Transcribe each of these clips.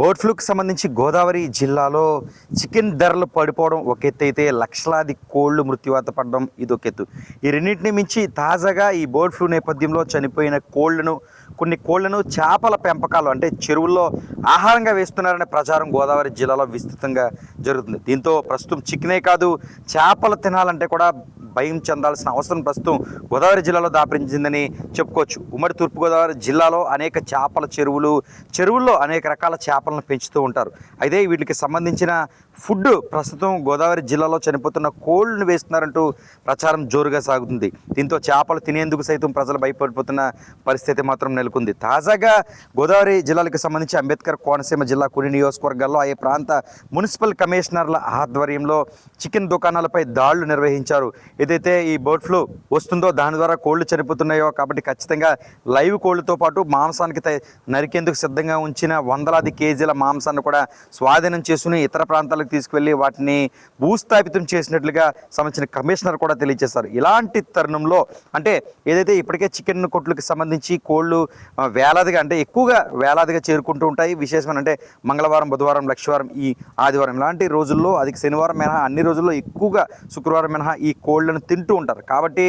Bird ఫ్లూకి సంబంధించి గోదావరి జిల్లాలో chicken ధరలు పడిపోవడం ఒక ఎత్తు అయితే లక్షలాది కోళ్ళు మృత్యువాత పడడం ఇది ఒక ఎత్తు. ఈ రెండింటిని మించి తాజాగా ఈ బర్డ్ ఫ్లూ నేపథ్యంలో చనిపోయిన కోళ్ళను కొన్ని కోళ్ళను చేపల పెంపకాలు అంటే చెరువుల్లో ఆహారంగా వేస్తున్నారనే ప్రచారం గోదావరి జిల్లాలో విస్తృతంగా జరుగుతుంది. దీంతో ప్రస్తుతం చికెనే కాదు చేపలు తినాలంటే కూడా భయం చెందాల్సిన అవసరం ప్రస్తుతం గోదావరి జిల్లాలో దాపరించిందని చెప్పుకోవచ్చు. ఉమ్మడి తూర్పుగోదావరి జిల్లాలో అనేక చేపల చెరువులు చెరువుల్లో అనేక రకాల చేపలను పెంచుతూ ఉంటారు. అయితే వీటికి సంబంధించిన ఫుడ్ ప్రస్తుతం గోదావరి జిల్లాలో చనిపోతున్న కోళ్ళను వేస్తున్నారంటూ ప్రచారం జోరుగా సాగుతుంది. దీంతో చేపలు తినేందుకు సైతం ప్రజలు భయపడిపోతున్న పరిస్థితి మాత్రం నెలకొంది. తాజాగా గోదావరి జిల్లాలకు సంబంధించి అంబేద్కర్ కోనసీమ జిల్లా కొన్ని నియోజకవర్గాల్లో ఆయా ప్రాంత మున్సిపల్ కమిషనర్ల ఆధ్వర్యంలో చికెన్ దుకాణాలపై దాడులు నిర్వహించారు. ఏదైతే ఈ బర్డ్ ఫ్లూ వస్తుందో దాని ద్వారా కోళ్ళు చనిపోతున్నాయో కాబట్టి ఖచ్చితంగా లైవ్ కోళ్ళతో పాటు మాంసానికి తయ- నరికేందుకు సిద్ధంగా ఉంచిన వందలాది కేజీల మాంసాన్ని కూడా స్వాధీనం చేసుకుని ఇతర ప్రాంతాలకు తీసుకువెళ్ళి వాటిని భూస్థాపితం చేసినట్లుగా సంబంధించిన కమిషనర్ కూడా తెలియజేశారు. ఇలాంటి తరుణంలో అంటే ఏదైతే ఇప్పటికే చికెన్ కొట్లకు సంబంధించి కోళ్ళు వేలాదిగా అంటే ఎక్కువగా వేలాదిగా చేరుకుంటూ ఉంటాయి. విశేషమైన అంటే మంగళవారం బుధవారం లక్షవారం ఈ ఆదివారం. ఇలాంటి రోజుల్లో అది శనివారం మినహా అన్ని రోజుల్లో ఎక్కువగా శుక్రవారం మినహా ఈ కోళ్ళను తింటూ ఉంటారు. కాబట్టి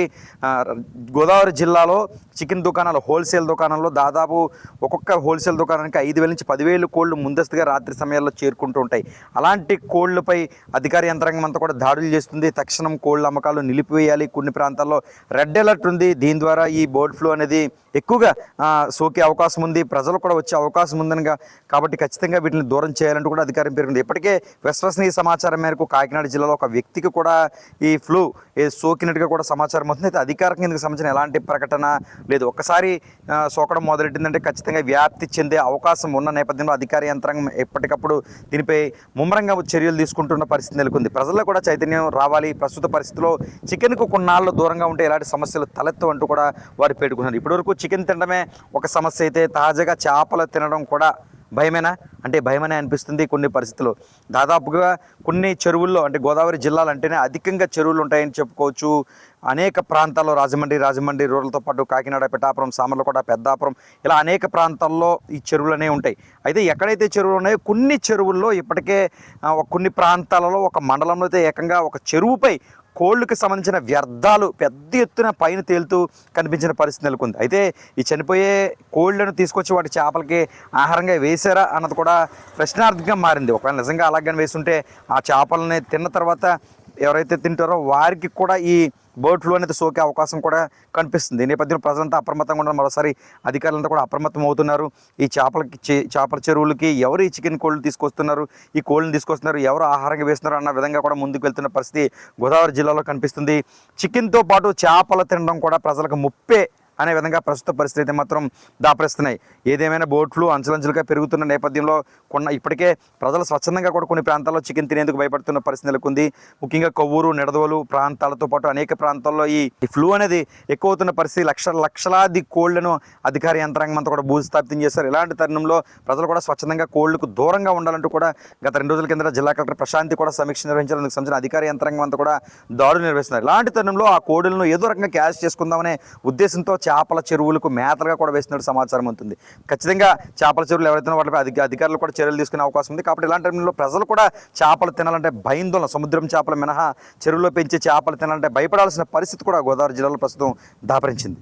గోదావరి జిల్లాలో చికెన్ దుకాణాలు హోల్సేల్ దుకాణంలో దాదాపు ఒక్కొక్క హోల్సేల్ దుకాణానికి ఐదు వేల నుంచి పదివేలు కోళ్ళు ముందస్తుగా రాత్రి సమయాల్లో చేరుకుంటూ ఉంటాయి. అలాంటి కోళ్ళపై అధికార యంత్రాంగం అంతా కూడా దాడులు చేస్తుంది. తక్షణం కోళ్ళ అమ్మకాలు నిలిపివేయాలి. కొన్ని ప్రాంతాల్లో రెడ్ అలర్ట్ ఉంది. దీని ద్వారా ఈ బర్డ్ ఫ్లూ అనేది ఎక్కువగా సోకే అవకాశం ఉంది. ప్రజలు కూడా వచ్చే అవకాశం ఉందనగా కాబట్టి ఖచ్చితంగా వీటిని దూరం చేయాలంటూ కూడా అధికారం పెరిగింది ఇప్పటికే విశ్వసనీయ సమాచారం మేరకు కాకినాడ జిల్లాలో ఒక వ్యక్తికి కూడా ఈ ఫ్లూ సోకినట్టుగా కూడా సమాచారం అవుతుంది అయితే అధికారికంగా ఇందుకు సంబంధించిన ఎలాంటి ప్రకటన లేదు. ఒక్కసారి సోకడం మొదలెట్టిందంటే ఖచ్చితంగా వ్యాప్తి చెందే అవకాశం ఉన్న నేపథ్యంలో అధికార యంత్రాంగం ఎప్పటికప్పుడు దీనిపై ముమ్మరంగా చర్యలు తీసుకుంటున్న పరిస్థితి నెలకొంది. ప్రజల్లో కూడా చైతన్యం రావాలి. ప్రస్తుత పరిస్థితిలో చికెన్కు కొన్నాళ్ళు దూరంగా ఉంటే ఎలాంటి సమస్యలు తలెత్తు అంటూ కూడా వారు పేర్కొన్నారు. ఇప్పటివరకు చికెన్ తినడమే ఒక సమస్య అయితే తాజాగా చేపలు తినడం కూడా భయమేనా? అంటే భయమనే అనిపిస్తుంది కొన్ని పరిస్థితులు. దాదాపుగా కొన్ని చెరువుల్లో అంటే గోదావరి జిల్లాలు అంటేనే అధికంగా చెరువులు ఉంటాయని చెప్పుకోవచ్చు. అనేక ప్రాంతాల్లో రాజమండ్రి రాజమండ్రి రూరల్తో పాటు కాకినాడ పిఠాపురం సామర్లకోట పెద్దాపురం ఇలా అనేక ప్రాంతాల్లో ఈ చెరువులు అనేవి ఉంటాయి. అయితే ఎక్కడైతే చెరువులు ఉన్నాయో కొన్ని చెరువుల్లో ఇప్పటికే కొన్ని ప్రాంతాలలో ఒక మండలంలో అయితే ఏకంగా ఒక చెరువుపై కోళ్ళకు సంబంధించిన వ్యర్థాలు పెద్ద ఎత్తున పైన తేలుతూ కనిపించిన పరిస్థితి నెలకొంది. అయితే ఈ చనిపోయే కోళ్ళను తీసుకొచ్చి వాటి చేపలకి ఆహారంగా వేశారా అన్నది కూడా ప్రశ్నార్థకంగా మారింది. ఒకవేళ నిజంగా అలాగని వేసుంటే ఆ చేపలని తిన్న తర్వాత ఎవరైతే తింటారో వారికి కూడా ఈ బర్డ్ అనేది సోకే అవకాశం కూడా కనిపిస్తుంది. ఈ నేపథ్యంలో ప్రజలంతా అప్రమత్తంగా ఉండడం మరోసారి అధికారులంతా కూడా అప్రమత్తం అవుతున్నారు. ఈ చేపలకి చే- చేపల చెరువులకి ఎవరు ఈ చికెన్ కోళ్ళు తీసుకొస్తున్నారు? ఈ కోళ్ళని తీసుకొస్తున్నారు? ఎవరు ఆహారంగా వేస్తున్నారు? అన్న విధంగా కూడా ముందుకు వెళ్తున్న పరిస్థితి గోదావరి జిల్లాలో కనిపిస్తుంది. చికెన్తో పాటు చేపలు తినడం కూడా ప్రజలకు ముప్పే అనే విధంగా ప్రస్తుత పరిస్థితి అయితే మాత్రం దాపరిస్తున్నాయి. ఏదేమైనా బోట్ ఫ్లూ పెరుగుతున్న నేపథ్యంలో కొన్న ఇప్పటికే ప్రజలు స్వచ్ఛందంగా కూడా కొన్ని ప్రాంతాల్లో చికెన్ తినేందుకు భయపడుతున్న పరిస్థితి నెలకొంది. ముఖ్యంగా కొవ్వూరు నిడదోలు ప్రాంతాలతో పాటు అనేక ప్రాంతాల్లో ఈ ఫ్లూ అనేది ఎక్కువ అవుతున్న పరిస్థితి. లక్ష లక్షలాది కోళ్ళను అధికార యంత్రాంగం అంతా కూడా భూస్థాపితం చేశారు. ఇలాంటి తరుణంలో ప్రజలు కూడా స్వచ్ఛందంగా కోళ్ళకు దూరంగా ఉండాలంటూ కూడా గత రెండు రోజుల కింద జిల్లా కలెక్టర్ ప్రశాంతి కూడా సమీక్ష నిర్వహించాలని సంబంధించిన అధికార యంత్రాంగం అంతా కూడా దాడులు నిర్వహిస్తున్నారు. ఇలాంటి తరుణంలో ఆ కోడులను ఏదో రకంగా క్యాష్ చేసుకుందామనే ఉద్దేశంతో చేపల చెరువులకు మేతలుగా కూడా వేస్తున్నట్టు సమాచారం ఉంటుంది ఖచ్చితంగా చేపల చెరువులు ఎవరైతే వాటిపై అధిక అధికారులు కూడా చర్యలు తీసుకునే అవకాశం ఉంది. కాబట్టి ఇలాంటి టైంలో ప్రజలు కూడా చేపలు తినాలంటే భయందోళన సముద్రం చేపల మినహా చెరువులో పెంచే చేపలు తినాలంటే భయపడాల్సిన పరిస్థితి కూడా గోదావరి జిల్లాలో ప్రస్తుతం దాపరించింది.